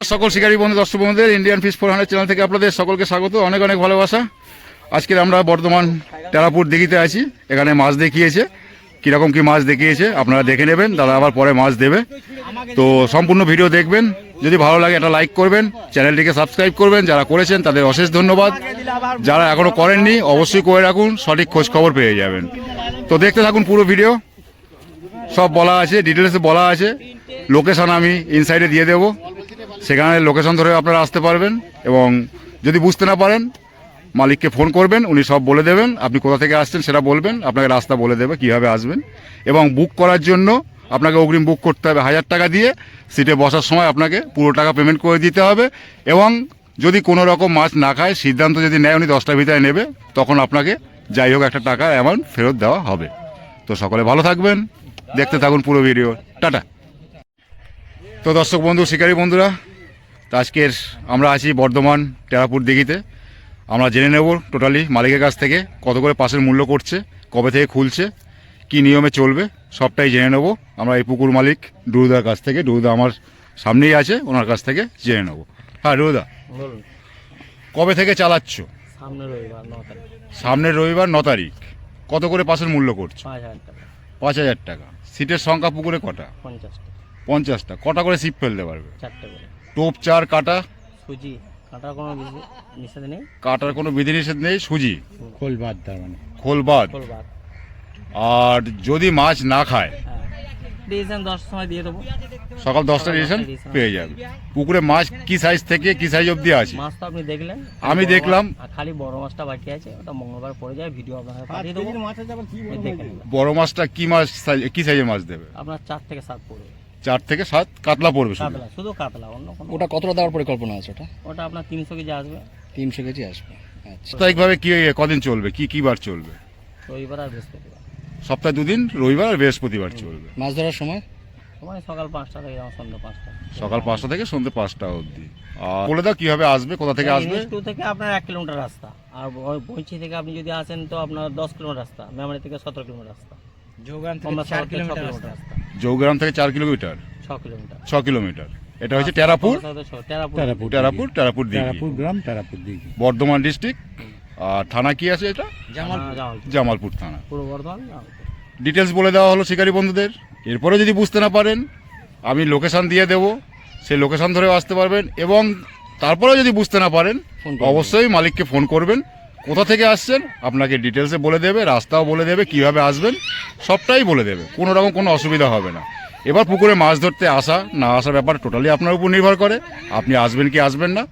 সকল শিকারী বন্ধু, দর্শক বন্ধুদের Indian fish four hundred channel থেকে আপনাদের সকলকে স্বাগত। অনেক অনেক ভালোবাসা। আজকে আমরা বর্ধমান টেরাপুর দিঘিতে আছি। এখানে মাছ দেখিয়েছে। কীরকম কি মাছ দেখিয়েছে, আপনারা দেখে নেবেন, দাদা আবার পরে মাছ দেবে। তো সম্পূর্ণ ভিডিও দেখবেন, যদি ভালো লাগে একটা লাইক করবেন, চ্যানেলটিকে সাবস্ক্রাইব করবেন, যারা করেছেন তাদের অশেষ ধন্যবাদ। যারা এখনও করেননি, অবশ্যই করে রাখুন, সঠিক খোঁজ খবর পেয়ে যাবেন। তো দেখতে থাকুন পুরো ভিডিও, সব বলা আছে, ডিটেলসে বলা আছে। লোকেশন আমি ইনসাইডে দিয়ে দেবো, সেখানে লোকেশন ধরে আপনারা আসতে পারবেন, এবং যদি বুঝতে না পারেন মালিককে ফোন করবেন, উনি সব বলে দেবেন, আপনি কোথা থেকে আসছেন সেটা বলবেন, আপনাকে রাস্তা বলে দেবে, কীভাবে আসবেন। এবং বুক করার জন্য আপনাকে অগ্রিম বুক করতে হবে হাজার টাকা দিয়ে, সিটে বসার সময় আপনাকে পুরো টাকা পেমেন্ট করে দিতে হবে এবং যদি কোনো রকম মাছ না খায়, সিদ্ধান্ত যদি নেয়, উনি দশটার ভিতরে নেবে, তখন আপনাকে যাই হোক একটা টাকা অ্যামাউন্ট ফেরত দেওয়া হবে। তো সকলে ভালো থাকবেন, দেখতে থাকুন পুরো ভিডিও টাটা। তো দর্শক বন্ধু, শিকারী বন্ধুরা, আজকের আমরা আছি বর্ধমান, টেরাপুর দিঘিতে। আমরা জেনে নেব টোটালি মালিকের কাছ থেকে কত করে পাশের মূল্য করছে কবে থেকে খুলছে কি নিয়মে চলবে সবটাই জেনে নেব। আমরা এই পুকুর মালিক ডুরুদার কাছ থেকে ডুরুদা আমার সামনেই আছে ওনার কাছ থেকে জেনে নেব। হ্যাঁ ডুরুদা কবে থেকে চালাচ্ছ? সামনের রবিবার ন তারিখ। কত করে পাশের মূল্য করছ? পাঁচ হাজার টাকা। পাঁচ হাজার টাকা। সিটের সংখ্যা পুকুরে কটা? পঞ্চাশটা। পঞ্চাশটা। কটা করে সিট ফেলতে পারবে? টোপ চার কাটা? সুজি। কাটার কোনো বিধি- নিষেধ নেই? কাটার কোনো বিধিনিষেধ নেই সুজি? খোল বাদ তার মানে। খোল বাদ খোল বাদ আর যদি মাছ না খায়? হ্যাঁ। ডিসিশন দশটার সময় দিয়ে দেবো। সকাল দশটা রিলেশন পেয়ে যাবে। পুকুরে মাছ কি সাইজ থেকে কি সাইজ অবধি আছে? মাছ তো আপনি দেখলেন। আমি দেখলাম। আর খালি বড় মাছটা বাকি আছে ওটা মঙ্গলবার পরে যায় ভিডিও আপনাকে পাঠিয়ে দেবো। বড় মাছটা কি মাছ কি সাইজের মাছ দেবে? আপনার চার থেকে সাত পড়বে। চার থেকে সাত কাতলা পড়বে শুধু। কাতলা শুধু কাতলা অন্য কোনো ওটা কতটা দেওয়ার পরিকল্পনা আছে ওটা? ওটা আপনার তিনশো কেজি আসবে। তিনশো কেজি আসবে আচ্ছা। সাপ্তাহিকভাবে কি কদিন চলবে? কি কি বার চলবে? রবিবার আর বৃহস্পতিবার। সপ্তাহে দুদিন রবিবার আর বৃহস্পতিবার চলবে। মাছ ধরার সময়? সময় সকাল পাঁচটা থেকে সন্ধ্যা পাঁচটা। সকাল পাঁচটা থেকে সন্ধ্যে পাঁচটা অবধি। আর বলে দাও কীভাবে আসবে কোথা থেকে আসবে? টু থেকে আপনার এক কিলোমিটার রাস্তা। আর ব- বইচি থেকে আপনি যদি আসেন তো আপনার দশ কিলোমিটার রাস্তা মেমারি থেকে সতেরো কিলোমিটার রাস্তা। আমরা শহর থেকে ছ কিলোমিটার রাস্তা। জৌগ্রাম থেকে চার কিলোমিটার? ছ কিলোমিটার। ছ কিলোমিটার। এটা হচ্ছে টেরাপুর? আমরা তো ছ- টেরাপুর। টেরাপুর। টেরাপুর টেরাপুর দিঘি। তারাপুর গ্রাম তারাপুর দিঘি। বর্ধমান ডিস্ট্রিক্ট? আর থানা কি আছে এটা? জামালপুর। জামালপুর থানা। পূর্ব বর্ধমান জামালপুর। ডিটেলস বলে দেওয়া হলো শিকারী বন্ধুদের। এরপরে যদি বুঝতে না পারেন আমি লোকেশন দিয়ে দেবো। সেই লোকেশন ধরেও আসতে পারবেন। এবং তারপরেও যদি বুঝতে না পারেন ফোন করবেন। অবশ্যই মালিককে ফোন করবেন। কোথা থেকে আসছেন? আপনাকে ডিটেলসে বলে দেবে রাস্তাও বলে দেবে কীভাবে আসবেন সবটাই বলে দেবে। কোনো রকম কোনো অসুবিধা হবে না। এবার পুকুরে মাছ ধরতে আসা না আসার ব্যাপার টোটালি আপনার উপর নির্ভর করে। আপনি আসবেন কি আসবেন না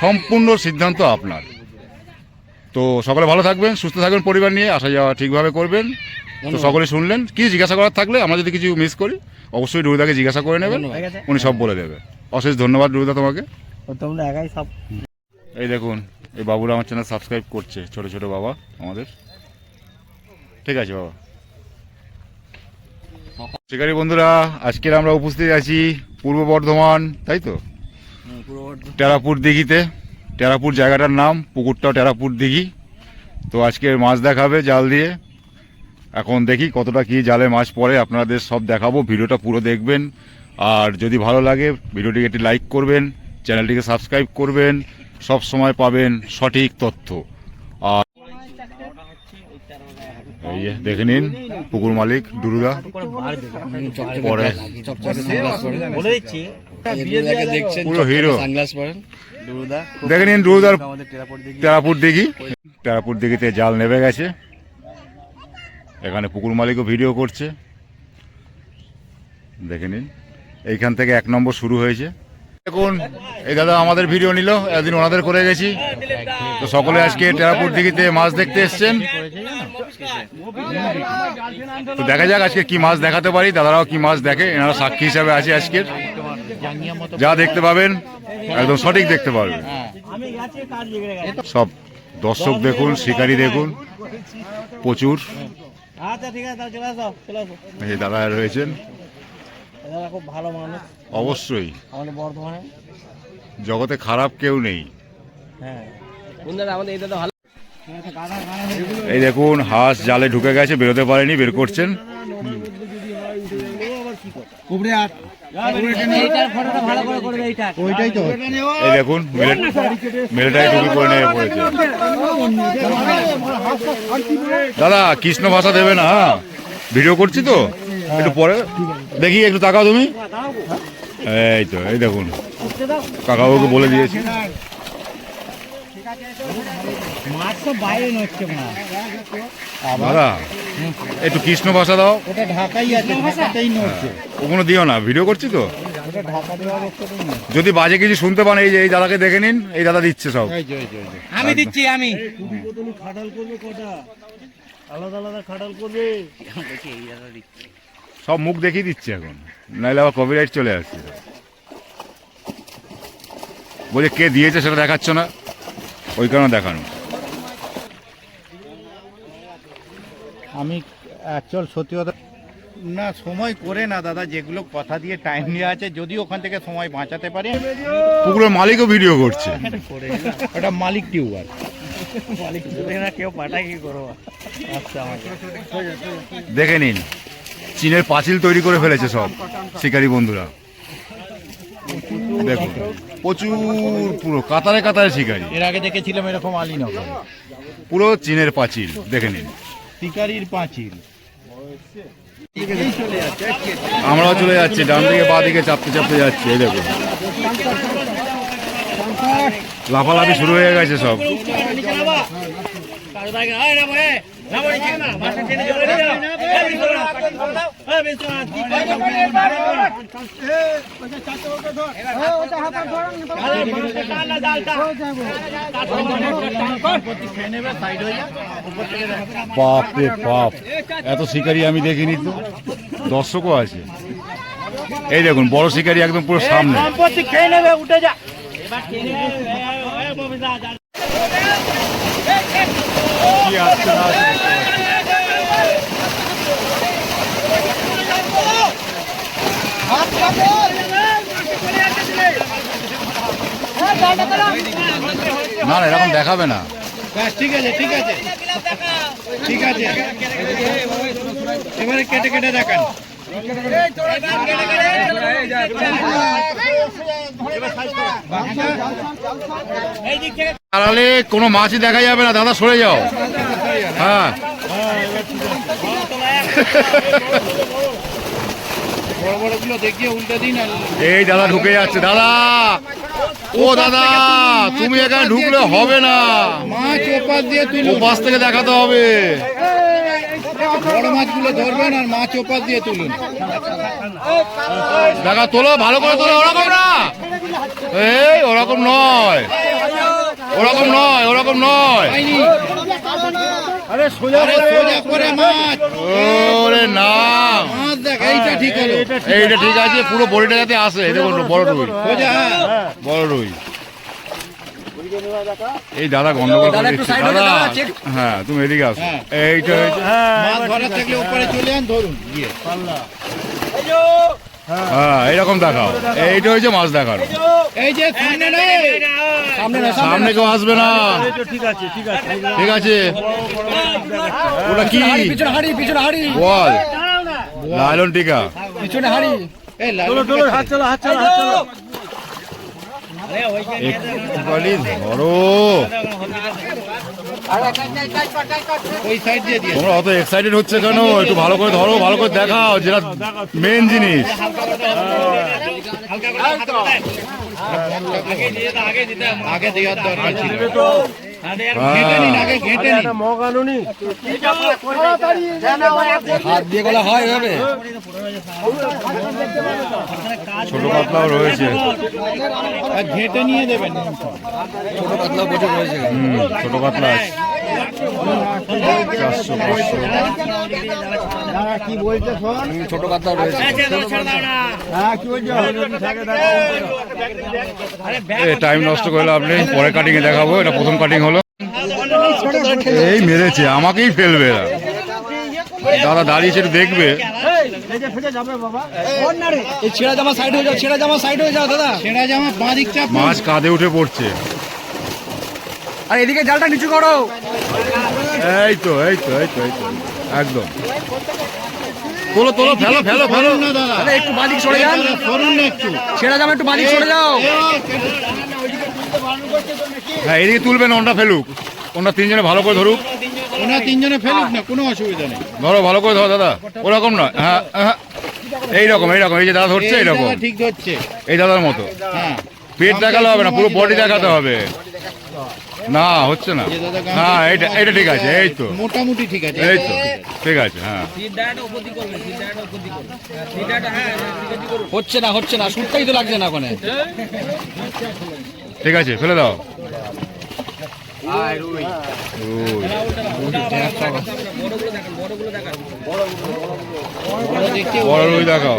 সম্পূর্ণ সিদ্ধান্ত আপনার। তো সকলে ভালো থাকবেন সুস্থ থাকবেন পরিবার নিয়ে আসা যাওয়া ঠিকভাবে করবেন। তো সকলে শুনলেন কি জিজ্ঞাসা করার থাকলে আমরা যদি কিছু মিস করি অবশ্যই রুদাকে জিজ্ঞাসা করে নেবেন উনি সব বলে দেবে। অশেষ ধন্যবাদ রুদা তোমাকে। তোমরা একাই সব এই দেখুন এই বাবুরা আমার চ্যানেল সাবস্ক্রাইব করছে ছোট ছোট বাবা আমাদের। ঠিক আছে বাবা। শিকারি বন্ধুরা আজকের আমরা উপস্থিত আছি পূর্ব বর্ধমান তাই তো? টেরাপুর দিঘিতে। টেরাপুর জায়গাটার নাম পুকুরটাও টেরাপুর দিঘি। তো আজকে মাছ দেখাবে জাল দিয়ে। এখন দেখি কতটা কি জালে মাছ পড়ে আপনাদের সব দেখাবো ভিডিওটা পুরো দেখবেন। আর যদি ভালো লাগে ভিডিওটিকে একটি লাইক করবেন চ্যানেলটিকে সাবস্ক্রাইব করবেন। সব সময় পাবেন সঠিক তথ্য। আর এই যে দেখে নিন পুকুর মালিক ডুরুদা পরে পুরো হিরো দেখে নিন ডুরুদার টেরাপুর দিঘি। টেরাপুর দিঘিতে জাল নেমে গেছে। এখানে পুকুর মালিকও ভিডিও করছে। দেখে নিন এইখান থেকে এক নম্বর শুরু হয়েছে। দেখুন, এই দাদা আমাদের ভিডিও নিল, একদিন ওনাদের করে গেছি। তো সকলে আজকে টেরাপুর দিঘিতে মাছ দেখতে এসছেন। তো দেখা যাক আজকে কি মাছ দেখাতে পারি, দাদারাও কি মাছ দেখে, এনারা সাক্ষী হিসাবে আছে আজকের। যা দেখতে পাবেন, একদম সঠিক দেখতে গেছে সব দর্শক দেখুন, শিকারি দেখুন, প্রচুর। এই দাদা রয়েছেন। এনারা খুব ভালো মানুষ। অবশ্যই। আমাদের বর্ধমানে। জগতে খারাপ কেউ নেই। হ্যাঁ। আমাদের এই দাদা ভালো? এই দেখুন হাঁস জালে ঢুকে গেছে বেরোতে পারেনি বের করছেন। এই দেখুন টুপি করে নিয়ে পড়েছে। দাদা কৃষ্ণ ভাষা দেবে না হ্যাঁ? ভিডিও করছি তো? একটু পরে? দেখি একটু তাকাও তুমি। এই তো এই দেখুন। কাকাবাবুকে বলে দিয়েছি। মাছ তো বাইরে নড়ছে না দাদা একটু কৃষ্ণ ভাষা দাও। ওগুলো দিও না ভিডিও করছি তো? যদি বাজে কিছু শুনতে পান এই যে এই দাদাকে দেখে নিন এই দাদা দিচ্ছে সব। এই যে, এই যে, এই যে। আমি দিচ্ছি আমি। সব মুখ দেখিয়ে দিচ্ছে এখন। নাহলে আবার কপিরাইট চলে আসছে। বলে কে দিয়েছে সেটা দেখাচ্ছ না? ওই কারণে দেখানো। আমি অ্যাকচুয়াল সত্যি কথা না সময় করে না দাদা। যেগুলো কথা দিয়ে টাইম নেওয়া আছে যদি ওখান থেকে সময় বাঁচাতে পারি। পুকুরের মালিকও ভিডিও করছে। ওটা মালিক টিউবার কেউ পাঠাই কি করব? আচ্ছা দেখে নিন। চীনের পাঁচিল তৈরি করে ফেলেছে সব শিকারী বন্ধুরা। দেখুন প্রচুর পুরো কাতারে কাতারে শিকারী। এর আগে দেখেছিলাম এরকম আলীনগর। পুরো চীনের পাঁচিল দেখে নিন। শিকারির পাঁচিল। আমরাও চলে যাচ্ছি ডান দিকে বা দিকে চাপতে চাপতে যাচ্ছি এই দেখো লাফালাফি শুরু হয়ে গেছে সব। বাপ রে বাপ। এত শিকারি আমি দেখিনি তো। দর্শকও আছে। এই দেখুন, বড় শিকারি একদম পুরো সামনে। উঠে যা না না এরকম দেখাবে না ব্যাস ঠিক আছে ঠিক আছে ঠিক আছে এবারে কেটে কেটে দেখান আড়ালে কোনো মাছই দেখা যাবে না, দাদা সরে যাও। হ্যাঁ। এই দাদা ঢুকে যাচ্ছে, দাদা। ও দাদা, তুমি এখানে ঢুকলে হবে না। মাছ ওপাশ দিয়ে তুলুন ওপাশ থেকে দেখাতে হবে। বড় মাছগুলো ধরবেন আর মাছ ওপাশ দিয়ে তুলুন দেখা তোলো, ভালো করে তোলো, ওরকম না। এই, ওরকম নয়। ওরকম নয় ওরকম নয়। আরে সোজা করে মাছ। ওরে না মাছ দেখ এইটা ঠিক হলো। এইটা ঠিক আছে পুরো বড়িটা যাতে আসে এই দেখুন বড় রুই। সোজা হ্যাঁ। বড় রুই। এই দাদা গন্ডগোল করে দাদা হ্যাঁ তুমি এদিকে আসো। হ্যাঁ। এইটা। মাছ ধরা থাকলে উপরে চলে যান ধরুন। গিয়ে হ্যাঁ এইরকম দেখাও। এইটা হয়েছে মাছ দেখার এই যে সামনে সামনে কেউ আসবে না। ঠিক আছে ওটা কি? পিছনে হাড়ি পিছনে হাড়ি বল। লাইলন টিকা। পিছনে হাড়ি। এই চলো চলো হাত চলো হাত চলো হাত চলো। একটুখানি ধরো। তোমরা অত এক্সাইটেড হচ্ছে কেন? একটু ভালো করে ধরো ভালো করে দেখাও যেটা মেন জিনিস। আগে দেওয়ার দরকার ছিল। আগে নিন হাত দিয়ে গলা হয় এভাবে। ছোট পাতলাও রয়েছে। ঘেটে নিয়ে দেবেন। ছোট প্রচুর রয়েছে। ছোট পাতলা আছে। চারশো পাঁচশো ছোট কাতলা রয়েছে কি বলছো টাইম নষ্ট করে আপনি পরে কাটিং এ দেখাবো এটা প্রথম কাটিং হলো। এই মেরেছে আমাকেই ফেলবে। দাদা দাঁড়িয়েছে একটু দেখবে। এই ছেঁড়া জামা সাইড হয়ে যাও ছেঁড়া জামা সাইড হয়ে যাও দাদা। সেরা জামা বাঁ মাছ কাঁধে উঠে পড়ছে। আর এদিকে জালটা নিচু করো এই তো এই তো এই তো এই তো একদম তোলো তোলো ফেলো ফেলো ফেলো দাদা একটু বাদিক সরে যান সরুন না একটু ছেড়ে যাও একটু বাদিক সরে যাও হ্যাঁ এদিকে তুলবেন ওনটা ফেলুক ওনটা তিনজনে ভালো করে ধরুক ওনা তিনজনে ফেলুক না কোনো অসুবিধা নেই ধরো ভালো করে ধরো দাদা ওরকম না হ্যাঁ হ্যাঁ এইরকম এইরকম এই যে দাদা ধরছে এই এইরকম দাদা ঠিক ধরছে এই দাদার মতো হ্যাঁ পেট দেখালে হবে না পুরো বডি দেখাতে হবে না হচ্ছে না। হ্যাঁ এইটা এইটা ঠিক আছে এই তো। মোটামুটি ঠিক আছে। এই তো ঠিক আছে হ্যাঁ। হচ্ছে না হচ্ছে না সুটটাই তো লাগছে না ওখানে। ঠিক আছে ফেলে দাও। রুই। বড় রুই দেখাও।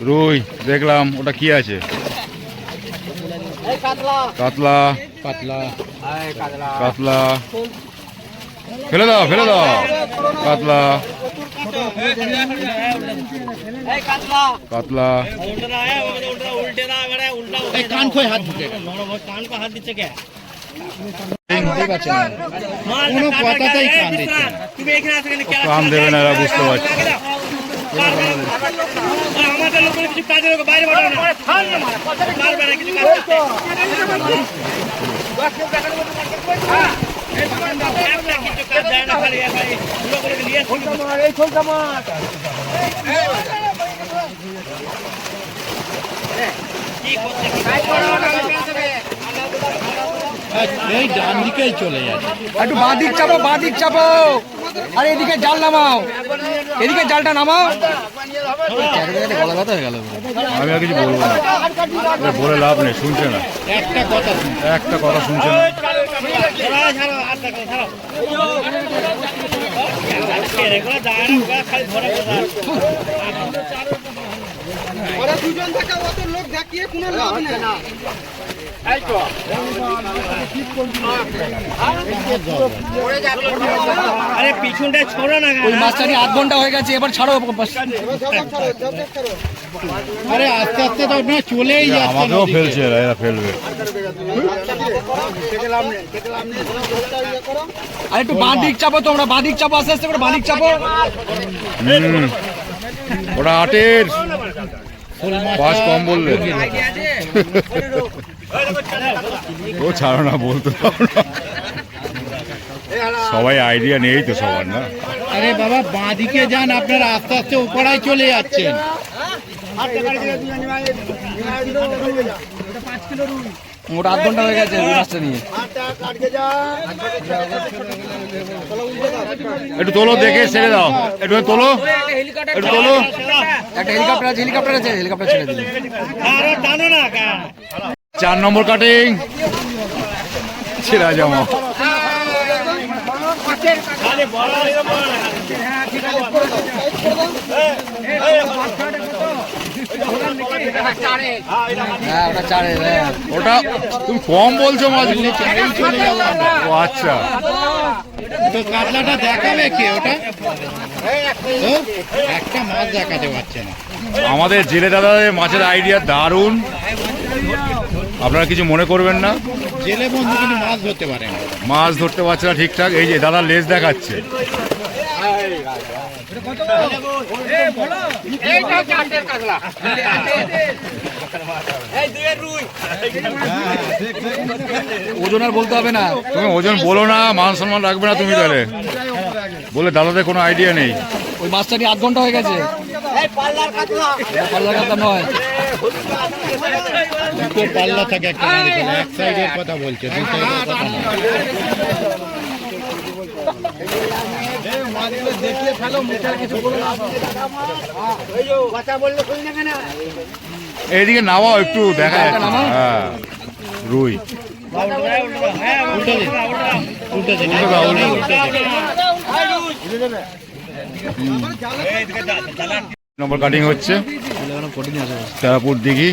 রুই দেখলাম ওটা কি আছে? কাতলা। পাতলা কাতলা। ফেলে দাও ফেলে দাও। কাতলা। কাতলা। এই কান খোয় হাত ঢুকে কোনো কথাতেই কান দিচ্ছে দেবে না বুঝতে পারছি। আমাদের লোকের কিছু কাজ দেয় না খালি এই ডান দিকেই চলে যাচ্ছে। একটু বাদিক চাপো বাদিক চাপো। আর এদিকে জাল নামাও। এদিকে জালটা নামাও। গলা কথা হয়ে গেল আমি আর কিছু বলব না। বলে লাভ নেই শুনছে না। একটা কথা একটা কথা শুনছে না ছাড়ো, ছাড়ো, আর দেখো, ছাড়ো। ছেড়ে করে যায় না, ওরা খালি ধরে বোঝায়। আরে পিছনটা ছোড়ো না ওই আধ ঘণ্টা হয়ে গেছে এবার ছাড়ো আরে আস্তে আস্তে তো না চলেই যাচ্ছে আমাকেও ফেলছে এরা এরা ফেলবে আর একটু বাদিক চাপো তোমরা বাদিক চাপো আস্তে আস্তে করে বাদিক চাপো। ওটা আটের পাঁচ কম বললে। ও ছাড়ো না বলতে সবাই আইডিয়া নেই তো সবার না? আরে বাবা বাঁদিকে যান আপনারা আস্তে আস্তে উপরায় চলে যাচ্ছেন। মোট আধ ঘণ্টা হয়ে গেছে মাছটা নিয়ে একটু তোলো দেখে ছেড়ে দাও একটু তোলো একটু তোলো একটা হেলিকপ্টার আছে হেলিকপ্টার আছে হেলিকপ্টার ছেড়ে দিন চার নম্বর কাটিং ছেড়া জামা হয়ে বড় না হ্যাঁ ওটা চারে ওটা তুমি কম বলছো মাছগুলো ও আচ্ছা তো কাতলাটা দেখাবে কে ওটা একটা মাছ দেখাতে পারছে না আমাদের জেলে দাদাদের মাছের আইডিয়া দারুণ। আপনারা কিছু মনে করবেন না? জেলে বন্ধু কিন্তু মাছ ধরতে পারে মাছ ধরতে পারছে না ঠিকঠাক। এই যে দাদা লেজ দেখাচ্ছে। ওজন আর বলতে হবে না। তুমি ওজন বলো না মান সম্মান রাখবে না তুমি তাহলে। বলে দাদাদের কোনো আইডিয়া নেই। ওই মাছটা নিয়ে আধ ঘণ্টা হয়ে গেছে। পাল্লার কাতলা নয়। দুটো পাল্লা থাকে একটা এক সাইডের কথা বলছে দুই সাইডের কথা না এইদিকে নামাও, একটু দেখা। হ্যাঁ রুই। নম্বর কাটিং হচ্ছে। তারাপুর দিঘি।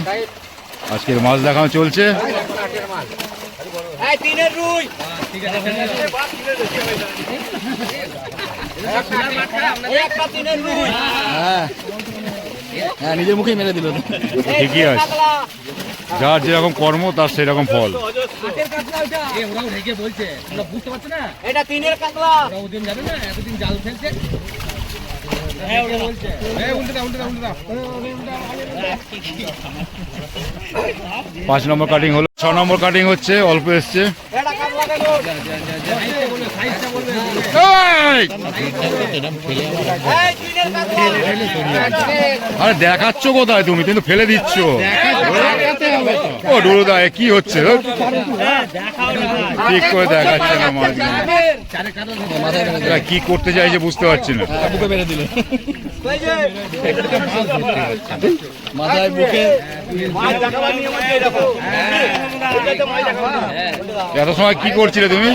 আজকের মাছ দেখানো চলছে। হ্যাঁ।, হ্যাঁ। নিজের মুখে মেরে দিল। ঠিকই আছে। যার যেরকম কর্ম তার সেরকম ফল। পাঁচ নম্বর কাটিং হলো। ছ নম্বর কাটিং হচ্ছে অল্প এসছে। আরে দেখাচ্ছ কোথায় তুমি? কিন্তু ফেলে দিচ্ছ। ও ডুরুদা কি হচ্ছে? ঠিক করে দেখাচ্ছে না মাছ কি করতে চাইছে বুঝতে পারছি না। এত সময় কি করছিলে তুমি?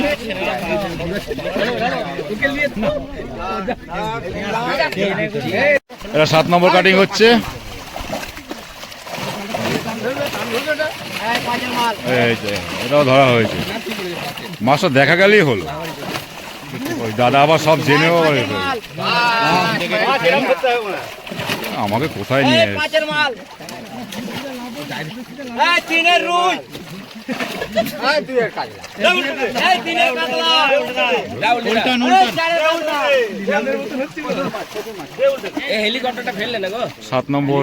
সাত নম্বর কাটিং হচ্ছে। এটাও ধরা হয়েছে। মাছটা দেখা গেলেই হলো। ওই দাদা আবার সব জেনেও আমাকে কোথায় নিয়ে সাত নম্বর।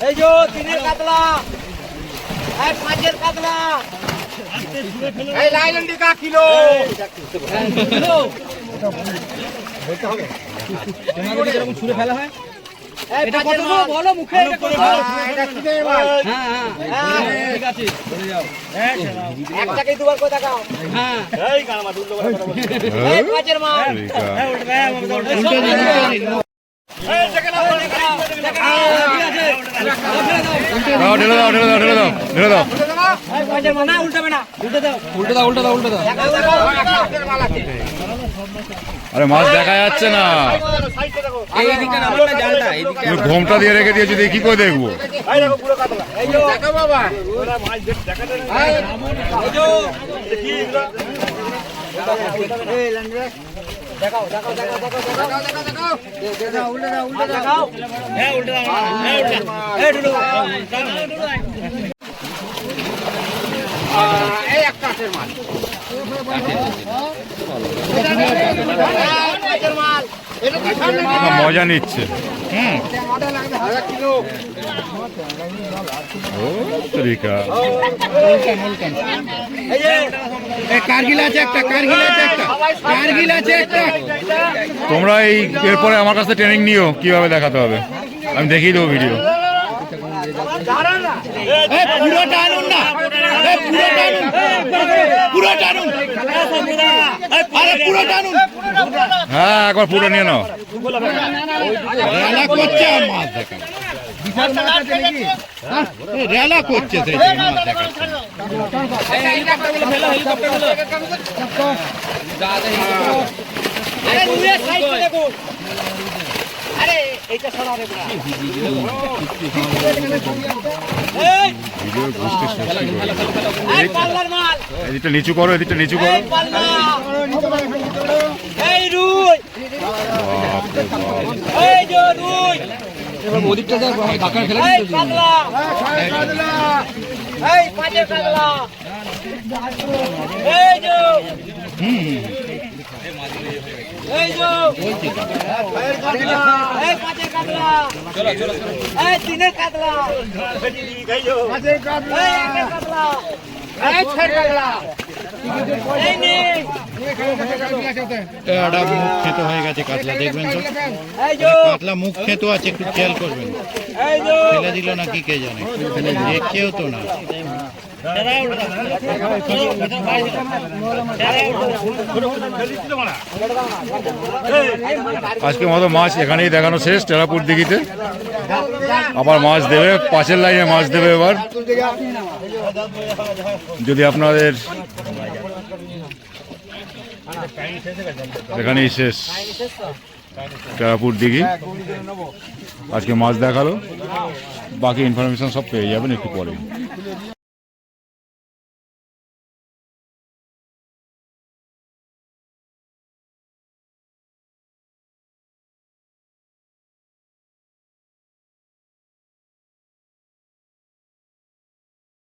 ছুড়ে তিনের কাতলা পাঁচের কাতলা এই কা ফেলা হয় এটা কত বড় হ্যাঁ? হ্যাঁ, দাও হ্যাঁ দাও ঢেলে দাও ঢেলে দাও ঢেলে দাও ঢেলে দাও। উল্টো দাও উল্টো দাও আরে মাছ দেখা যাচ্ছে না। ঘোমটা দিয়ে রেখে দিয়েছি দিয়ে কি করে দেখব একটা মাছ। মজা নিচ্ছে। হুম আছে একটা কারগিল আছে একটা কারগিল আছে একটা। তোমরা এই এরপরে আমার কাছে ট্রেনিং নিও কীভাবে দেখাতে হবে। আমি দেখিয়ে দেবো ভিডিও পুরোটা টানুন না। পুরোটা আনুন। পুরোটা আনুন। আরে পুরোটা আনুন। হ্যাঁ একবার পুরো নিয়ে নাও। রেলা করছে আর মাছ করছে সেই দেখা আরে এদিকটা নিচু করো এদিকটা নিচু করো এই পাল্লা রুই এই রুই এবার মুখ খেতে হয়ে গেছে কাতলা দেখবেন কাতলা মুখ খেতো আছে একটু খেয়াল করবেন ফেলে দিল না কি কে জানে দেখছেও তো না আজকে মতো মাছ এখানেই দেখানো শেষ টেরাপুর দিঘিতে। আবার মাছ দেবে পাঁচের লাইনে মাছ দেবে এবার। যদি আপনাদের এখানেই শেষ টেরাপুর দিঘি। আজকে মাছ দেখাল। বাকি ইনফরমেশন সব পেয়ে যাবেন একটু পরে।